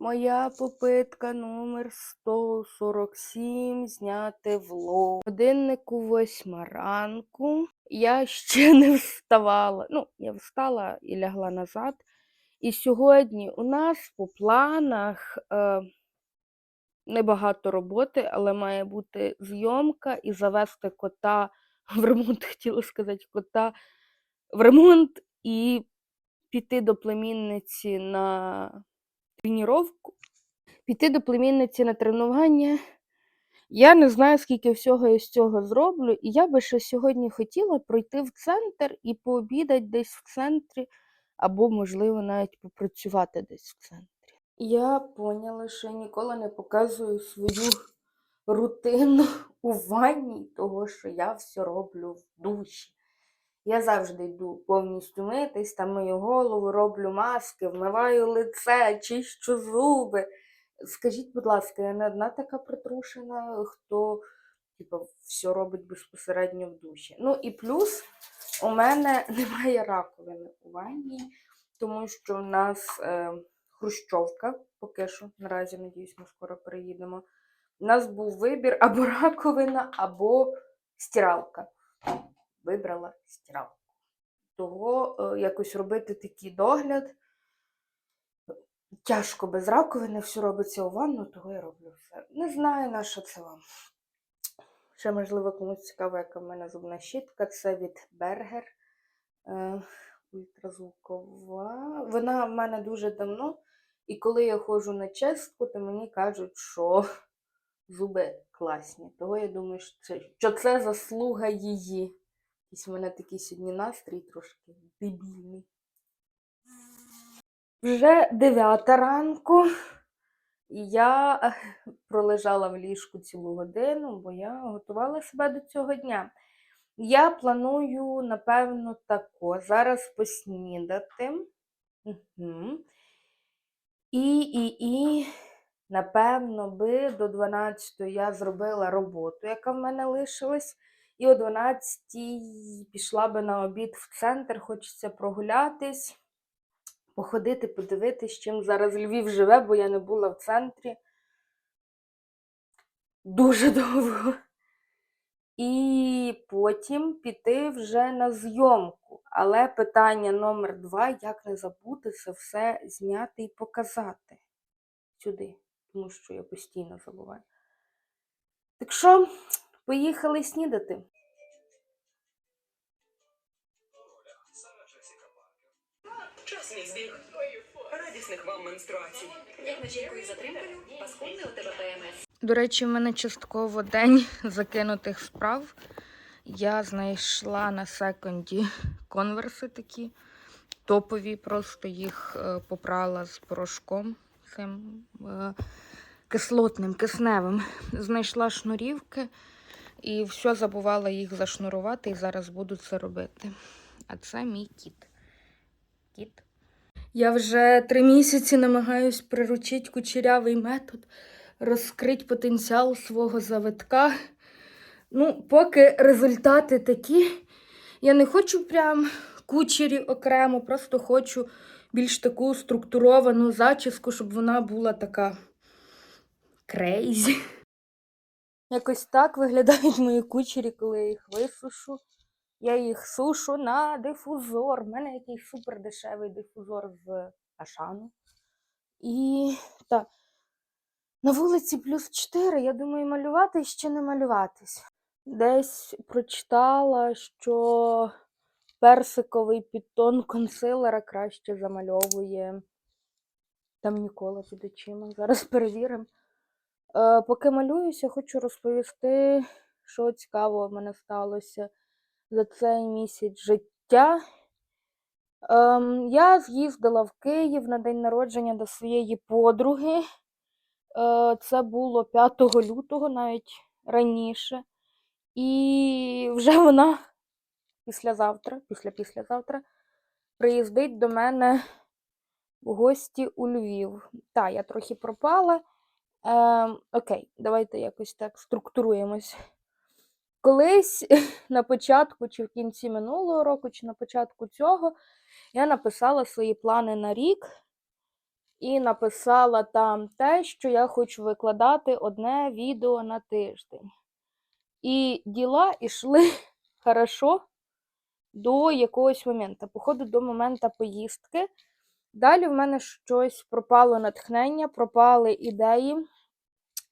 Моя попитка номер 147 зняти влог. Годиннику восьма ранку. Я ще не вставала. Ну, я встала і лягла назад. І сьогодні у нас по планах е, небагато роботи, але має бути зйомка і завести кота в ремонт, хотіла сказати, кота в ремонт і піти до племінниці на тренування. Піти до племінниці на тренування. Я не знаю, скільки всього я з цього зроблю, і я би ще сьогодні хотіла пройти в центр і пообідати десь в центрі, або, можливо, навіть попрацювати десь в центрі. Я поняла, що ніколи не показую свою рутину у ванні, того, що я все роблю в душі. Я завжди йду повністю митись, там мию голову, роблю маски, вмиваю лице, чищу зуби. Скажіть, будь ласка, я не одна така притрушена, хто типу, все робить безпосередньо в душі. Ну і плюс у мене немає раковини у ванні, тому що в нас е, хрущовка, поки що, наразі, надіюсь, ми скоро переїдемо. У нас був вибір або раковина, або стиралка. Вибрала стиралку. Того е, якось робити такий догляд. Тяжко без раковини, все робиться у ванну, того я роблю все. Не знаю, на що це вам. Ще, можливо, комусь цікаво, яка в мене зубна щітка. Це від Бергер е, ультразвукова. Вона в мене дуже давно. І коли я ходжу на чистку, то мені кажуть, що зуби класні. Того я думаю, що це, що це заслуга її. Якийсь у мене такий сьогодні настрій трошки дебільний. Вже дев'ята ранку, і я пролежала в ліжку цілу годину, бо я готувала себе до цього дня. Я планую, напевно, тако зараз поснідати. Угу. І, і, і, напевно, би до 12 я зробила роботу, яка в мене лишилась. І о 12 пішла би на обід в центр, хочеться прогулятись, походити, подивитись, чим зараз Львів живе, бо я не була в центрі дуже довго. І потім піти вже на зйомку. Але питання номер два, як не забути це все зняти і показати сюди, тому що я постійно забуваю. Так що, поїхали снідати. Час мій збіг. Радісних вам менструацій. Як начинку із затримкою, паскудний у тебе ПМС. До речі, в мене частково день закинутих справ. Я знайшла на секонді конверси такі топові, просто їх е, попрала з порошком цим е, кислотним, кисневим. Знайшла шнурівки і все забувала їх зашнурувати, і зараз буду це робити. А це мій кіт. Кіт. Я вже три місяці намагаюсь приручити кучерявий метод, розкрити потенціал свого завитка. Ну, поки результати такі. Я не хочу прям кучері окремо, просто хочу більш таку структуровану зачіску, щоб вона була така крейзі. Якось так виглядають мої кучері, коли я їх висушу. Я їх сушу на дифузор. У мене якийсь супер дешевий дифузор з Ашану. І так. На вулиці плюс 4. Я думаю, малюватись чи не малюватись. Десь прочитала, що персиковий підтон консилера краще замальовує там ніколи під очима. Зараз перевіримо. Е, поки малююся, хочу розповісти, що цікавого в мене сталося за цей місяць життя. Ем, я з'їздила в Київ на день народження до своєї подруги. Е, це було 5 лютого, навіть раніше. І вже вона післязавтра, після післязавтра, приїздить до мене в гості у Львів. Так, я трохи пропала. Ем, окей, давайте якось так структуруємось. Колись на початку, чи в кінці минулого року, чи на початку цього, я написала свої плани на рік. і написала там те, що я хочу викладати одне відео на тиждень. І діла йшли хорошо до якогось моменту, походу до моменту поїздки. Далі в мене щось пропало натхнення, пропали ідеї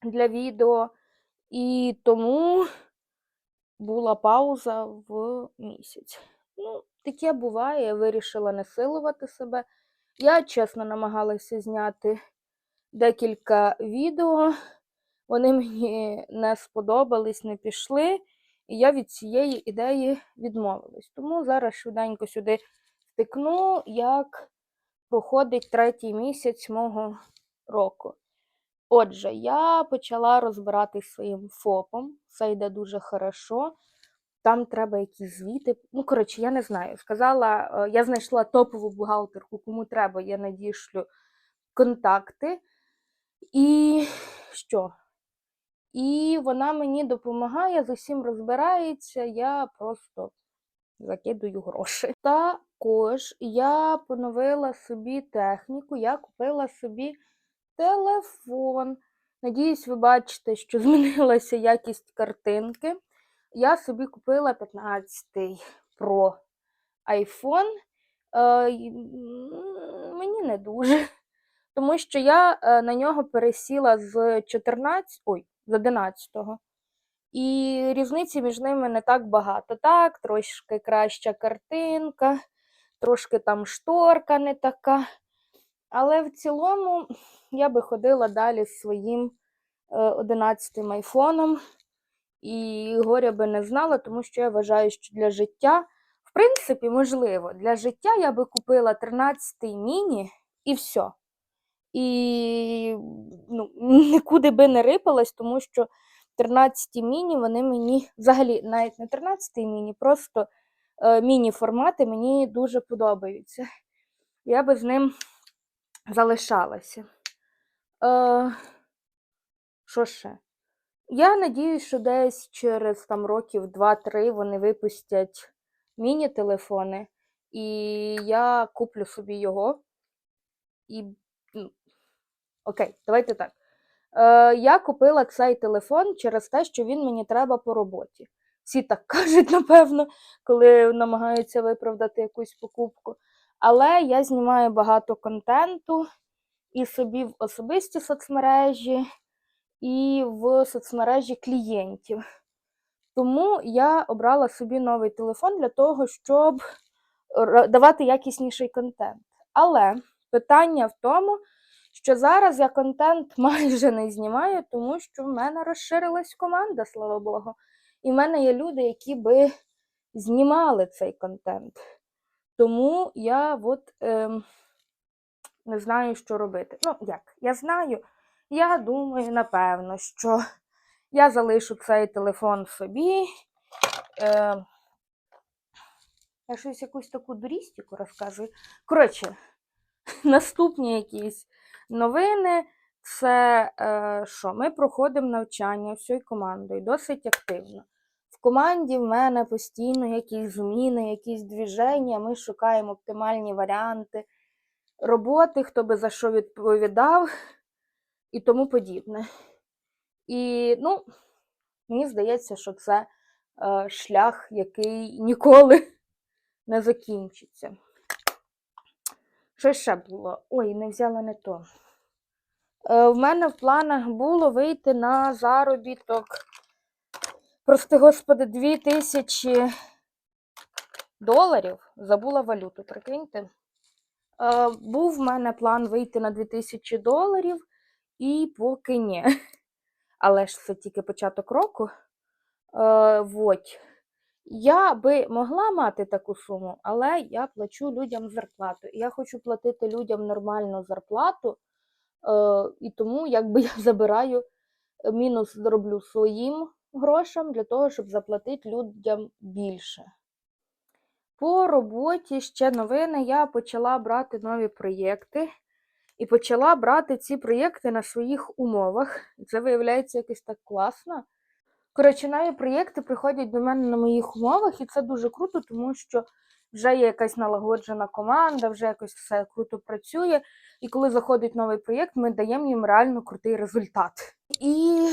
для відео, і тому була пауза в місяць. Ну, таке буває, я вирішила не силувати себе. Я чесно намагалася зняти декілька відео. Вони мені не сподобались, не пішли, і я від цієї ідеї відмовилась. Тому зараз швиденько сюди втикну, як проходить третій місяць мого року. Отже, я почала розбиратись своїм ФОПом. Все йде дуже хорошо. Там треба якісь звіти. Ну, коротше, я не знаю. Сказала, е, я знайшла топову бухгалтерку, кому треба, я надішлю контакти. І що? І вона мені допомагає, з усім розбирається, я просто закидую гроші. Також я поновила собі техніку, я купила собі телефон. Надіюсь, ви бачите, що змінилася якість картинки. Я собі купила 15 Pro iPhone. Е, мені не дуже. Тому що я е, на нього пересіла з 14, ой, з 11-го. І різниці між ними не так багато. Так, трошки краща картинка, трошки там шторка не така. Але в цілому я би ходила далі з своїм 11-м айфоном. І горя би не знала, тому що я вважаю, що для життя, в принципі, можливо, для життя я би купила 13-й міні і все. І ну, нікуди би не рипалась, тому що 13 міні, вони мені взагалі навіть не 13 міні, просто е, міні-формати мені дуже подобаються. Я би з ним залишалася. Е, що ще? Я надіюсь, що десь через там років 2-3 вони випустять міні-телефони, і я куплю собі його. І, ну, окей, давайте так. Е, я купила цей телефон через те, що він мені треба по роботі. Всі так кажуть, напевно, коли намагаються виправдати якусь покупку. Але я знімаю багато контенту і собі в особисті соцмережі, і в соцмережі клієнтів. Тому я обрала собі новий телефон для того, щоб давати якісніший контент. Але питання в тому, що зараз я контент майже не знімаю, тому що в мене розширилась команда, слава Богу. І в мене є люди, які би знімали цей контент. Тому я от ем, не знаю, що робити. Ну, як? Я знаю, я думаю, напевно, що я залишу цей телефон собі. Е, я щось якусь таку дурістику розказую. Коротше, наступні якісь новини. Це е, що? Ми проходимо навчання всією командою досить активно. В команді в мене постійно якісь зміни, якісь движення. Ми шукаємо оптимальні варіанти роботи, хто би за що відповідав і тому подібне. І, ну, мені здається, що це е, шлях, який ніколи не закінчиться. Що ще було? Ой, не взяла не то. Е, в мене в планах було вийти на заробіток, прости господи, 2000 доларів. Забула валюту, прикиньте. Е, був в мене план вийти на 2000 доларів, і поки ні. Але ж це тільки початок року. Е, вот. Я би могла мати таку суму, але я плачу людям зарплату. Я хочу платити людям нормальну зарплату, е, і тому якби я забираю е, мінус зроблю своїм грошам для того, щоб заплатити людям більше. По роботі ще новини. Я почала брати нові проєкти і почала брати ці проєкти на своїх умовах. Це виявляється якось так класно. Коротше, нові проєкти приходять до мене на моїх умовах, і це дуже круто, тому що вже є якась налагоджена команда, вже якось все круто працює. І коли заходить новий проєкт, ми даємо їм реально крутий результат. І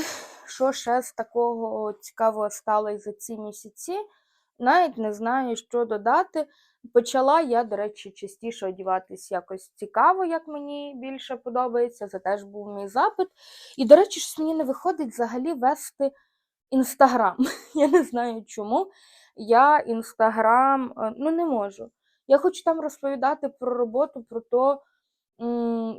що ще з такого цікавого стало за ці місяці? Навіть не знаю, що додати. Почала я, до речі, частіше одягатись якось цікаво, як мені більше подобається. Це теж був мій запит. І, до речі, щось мені не виходить взагалі вести інстаграм. Я не знаю чому. Я інстаграм е, ну, не можу. Я хочу там розповідати про роботу, про те,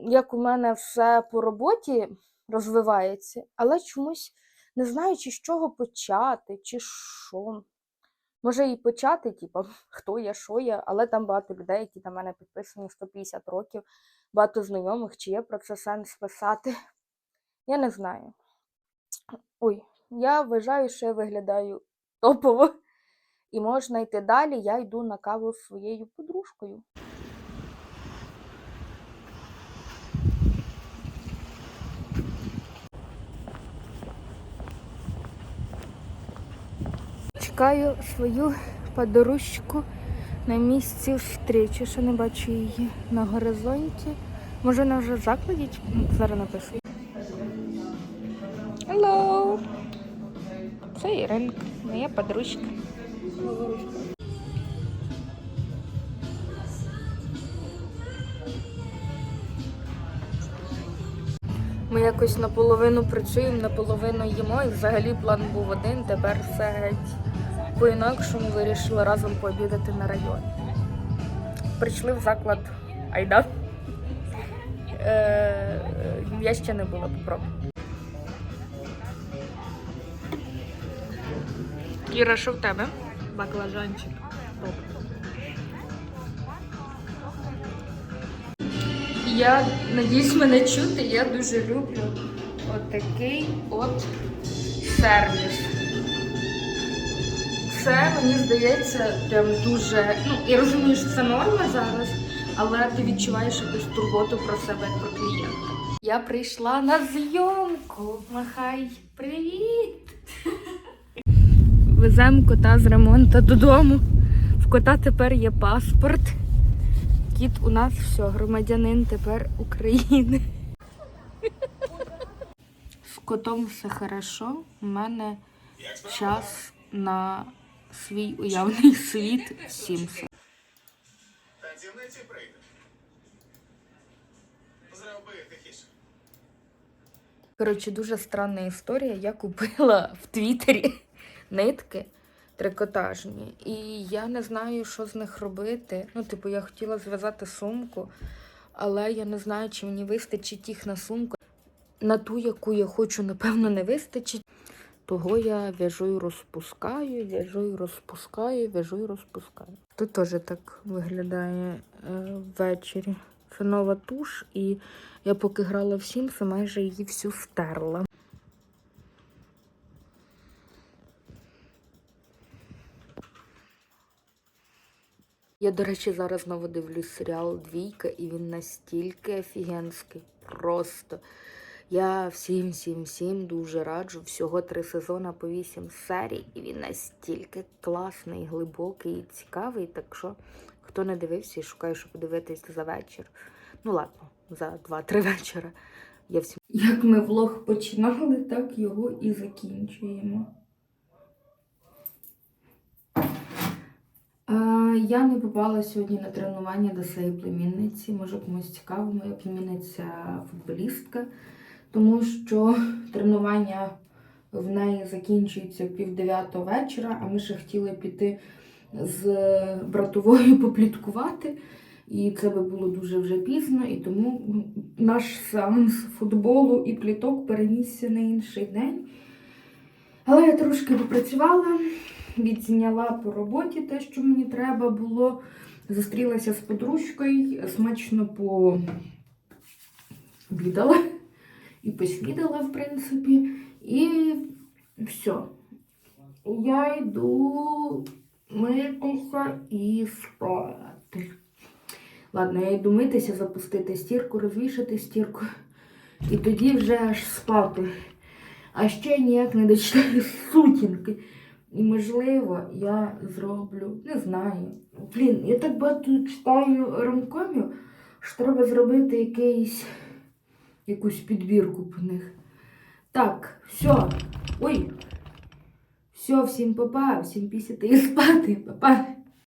як у мене все по роботі розвивається, але чомусь не знаю, чи з чого почати, чи що. Може і почати, типу, хто я, що я, але там багато людей, які на мене підписані 150 років, багато знайомих, чи є про це сенс писати. Я не знаю. Ой, я вважаю, що я виглядаю топово. І можна йти далі. Я йду на каву з своєю подружкою. Чекаю свою подружку на місці встречі. Ще не бачу її на горизонті. Може, вона вже в закладі? Зараз напишу. Це Іринка, моя подружка. Ми якось наполовину працюємо, наполовину їмо, і взагалі план був один, тепер все геть по-інакшому вирішили разом пообідати на районі. Прийшли в заклад Айда. Е, я ще не була, попробую. Кіра, що в тебе? Баклажанчик. Топ. Я надіюсь мене чути. Я дуже люблю отакий от сервіс. Це мені здається прям дуже. Ну, я розумію, що це норма зараз, але ти відчуваєш якусь турботу про себе про клієнта. Я прийшла на зйомку. Махай, привіт! Веземо кота з ремонту додому. В кота тепер є паспорт. Кіт у нас все, громадянин тепер України. З котом все хорошо. У мене час на свій уявний світ тихіше. Коротше, дуже странна історія. Я купила в Твіттері нитки трикотажні, і я не знаю, що з них робити. Ну, типу, я хотіла зв'язати сумку, але я не знаю, чи мені вистачить їх на сумку. На ту, яку я хочу, напевно, не вистачить. Того я в'яжу і розпускаю, в'яжу і розпускаю, в'яжу і розпускаю. Тут теж так виглядає е, ввечері. Це нова туш, і я поки грала в Sims, майже її всю стерла. Я, до речі, зараз знову дивлюсь серіал Двійка, і він настільки офігенський. Просто. Я всім, всім, всім дуже раджу. Всього три сезони по вісім серій, і він настільки класний, глибокий і цікавий. Так що, хто не дивився і шукає, що подивитись за вечір. Ну ладно, за два-три вечора. Я всім. Як ми влог починали, так його і закінчуємо. Е, Я не попала сьогодні на тренування до своєї племінниці. Може комусь цікаво, моя племінниця футболістка, тому що тренування в неї закінчується пів дев'ятого вечора, а ми ще хотіли піти з братовою попліткувати. І це би було дуже вже пізно, і тому наш сеанс футболу і пліток перенісся на інший день. Але я трошки попрацювала, відзняла по роботі те, що мені треба було. Зустрілася з подружкою, смачно пообідала і поснідала, в принципі. І все. Я йду митися і спати. Ладно, я йду митися, запустити стірку, розвішати стірку. І тоді вже аж спати. А ще ніяк не дочитаю сутінки. І можливо, я зроблю, не знаю. Блін, я так багато читаю ромкомів, що треба зробити якийсь, якусь підбірку по них. Так, все. Ой. Все, всім папа, всім пісяти і спати, папа.